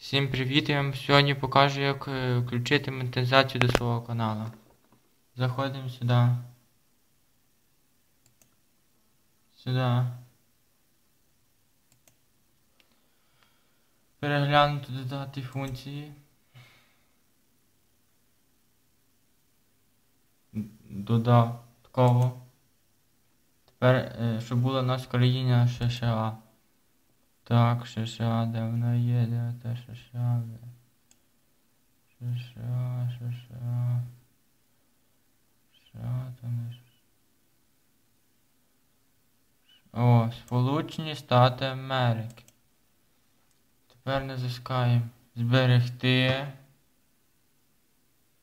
Всім привіт! Я вам сьогодні покажу, як е, включити монетизацію до свого каналу. Заходимо сюди. Сюди. Переглянути додати функції. Додав такого. Тепер, е, щоб була у нас країна США. Так, США, де вона є, де та США, де? США, США. США, там не. О, Сполучені Штати Америки. Тепер натискаємо зберегти.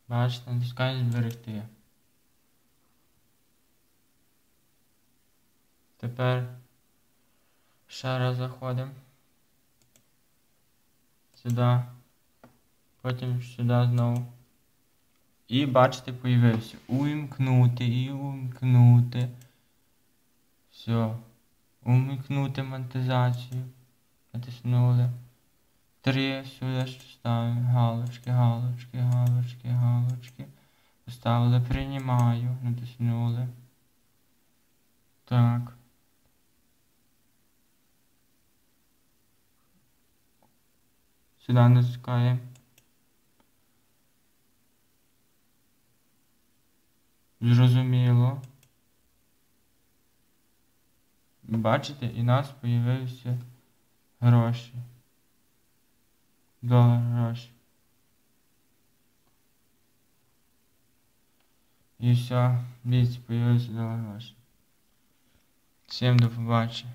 Бачите, натискаємо зберегти. Тепер ще раз заходимо. Сюди. Потім сюди знову. І бачите, появився. Увімкнути і увімкнути. Все. Увімкнути монетизацію. Натиснули. Три сюди ставимо. Галочки, галочки, галочки, галочки. Поставили приймаю. Натиснули. Так. Сюди натискаємо. Зрозуміло. Бачите, і нас з'явилися гроші. Долар гроші. І все, дивіться, появилися долар гроші. Всім до побачення.